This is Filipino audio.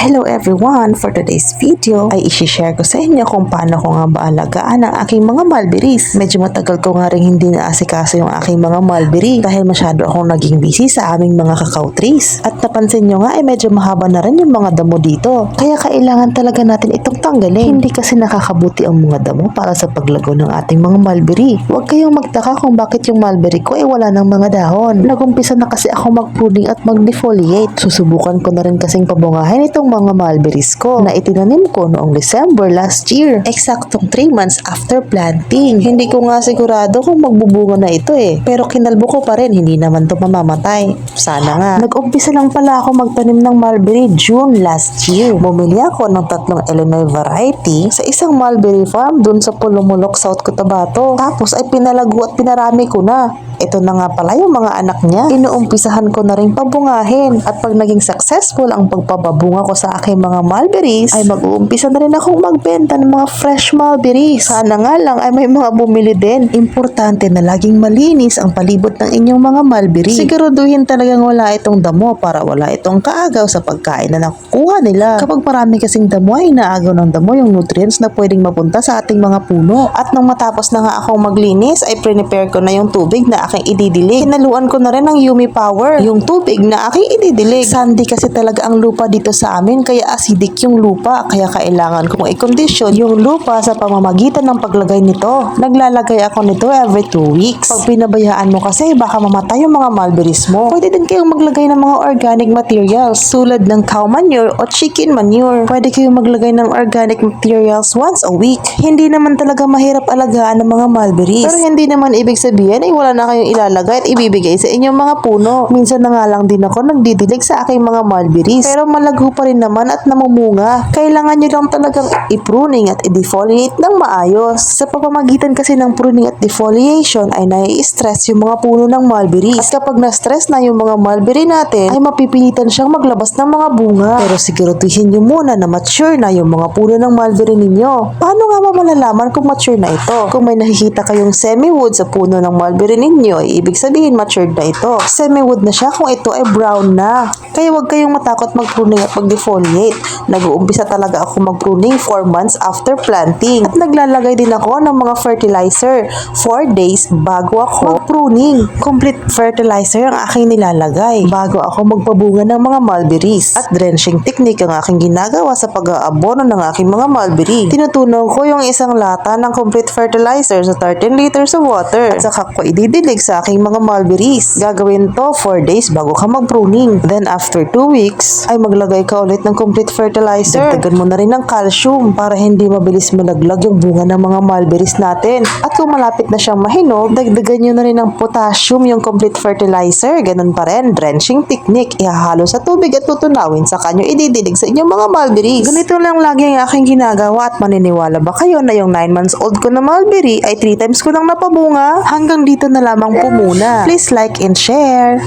Hello everyone! For today's video ay isi-share ko sa inyo kung paano ko nga ba alagaan ang aking mga mulberries. Medyo matagal ko nga rin hindi naasikaso yung aking mga mulberry dahil masyado akong naging busy sa aming mga cacao trees. At napansin nyo nga ay medyo mahaba na rin yung mga damo dito. Kaya kailangan talaga natin itong tanggalin. Hindi kasi nakakabuti ang mga damo para sa paglago ng ating mga mulberry. Huwag kayong magtaka kung bakit yung mulberry ko ay wala ng mga dahon. Nagumpisa na kasi ako mag-pruning at mag-defoliate. Susubukan ko na rin kasing pabungahin itong mga mulberries ko na itinanim ko noong December last year. Eksaktong 3 months after planting. Hindi ko nga sigurado kung magbubunga na ito eh. Pero kinalbo ko pa rin, hindi naman to mamamatay. Sana nga. Nag-umpisa lang pala ako magtanim ng mulberry June last year. Bumili ako ng tatlong Illinois variety sa isang mulberry farm dun sa Pulumulok, South Cotabato. Tapos ay pinalago at pinarami ko na. Ito na nga pala yung mga anak niya. Inuumpisahan ko na rin pabungahin. At pag naging successful ang pagpapabunga ko sa aking mga mulberries, ay mag-uumpisa na rin akong magbenta ng mga fresh mulberries. Sana nga lang ay may mga bumili din. Importante na laging malinis ang palibot ng inyong mga mulberry. Siguraduhin talagang wala itong damo para wala itong kaagaw sa pagkain na nakukuha nila. Kapag marami kasing damo ay inaagaw ng damo yung nutrients na pwedeng mapunta sa ating mga puno. At nung matapos na nga akong maglinis ay prepare ko na yung tubig na aking ididilig. Hinaluan ko na rin ng Yumi Power, yung tubig na aking ididilig. Sandy kasi talaga ang lupa dito sa amin kaya acidic yung lupa kaya kailangan kong i-condition yung lupa sa pamamagitan ng paglagay nito. Naglalagay ako nito every 2 weeks. Pag pinabayaan mo kasi baka mamatay yung mga mulberries mo. Pwede din kayong maglagay ng mga organic materials tulad ng cow manure o chicken manure. Pwede kayong maglagay ng organic materials once a week. Hindi naman talaga mahirap alagaan ng mga mulberries. Pero hindi naman ibig sabihin ay wala na kayong ilalagay at ibibigay sa inyong mga puno. Minsan na nga lang din ako nagdidilig sa aking mga mulberries. Pero malago pa rin naman at namumunga. Kailangan nyo lang talagang i-pruning at i-defoliate ng maayos. Sa pamamagitan kasi ng pruning at defoliation ay nai-stress yung mga puno ng mulberries. At kapag na-stress na yung mga mulberry natin, ay mapipilitan siyang maglabas ng mga bunga. Pero siguraduhin nyo muna na mature na yung mga puno ng mulberry ninyo. Paano nga ba malalaman kung mature na ito? Kung may nakikita kayong semi-wood sa puno ng mulberry ninyo, ay ibig sabihin matured na ito. Semi-wood na siya kung ito ay brown na. Kaya huwag kayong matakot mag-pruning at mag-defoliate. Nag-uumpisa talaga ako mag-pruning 4 months after planting. At naglalagay din ako ng mga fertilizer 4 days bago ako mag-pruning. Complete fertilizer ang aking nilalagay bago ako magpabunga ng mga mulberries. At drenching technique ang aking ginagawa sa pag-aabono ng aking mga mulberry. Tinutunaw ko yung isang lata ng complete fertilizer sa 13 liters of water. At saka ko ididilig sa aking mga mulberries. Gagawin to 4 days bago ka mag-pruning. Then after 2 weeks, ay maglagay ka ulit ng complete fertilizer. Dagdagan mo na rin ng calcium para hindi mabilis malaglag yung bunga ng mga mulberries natin. At kung malapit na siyang mahinog, dagdagan nyo na rin ng potassium yung complete fertilizer. Ganun pa rin, drenching technique. Ihahalo sa tubig at tutunawin sa kanyo ididilig sa inyong mga mulberries. Ganito lang lagi ang aking ginagawa at maniniwala ba kayo na yung 9 months old ko na mulberry ay 3 times ko lang napabunga? Hanggang dito na lamang po muna. Please like and share.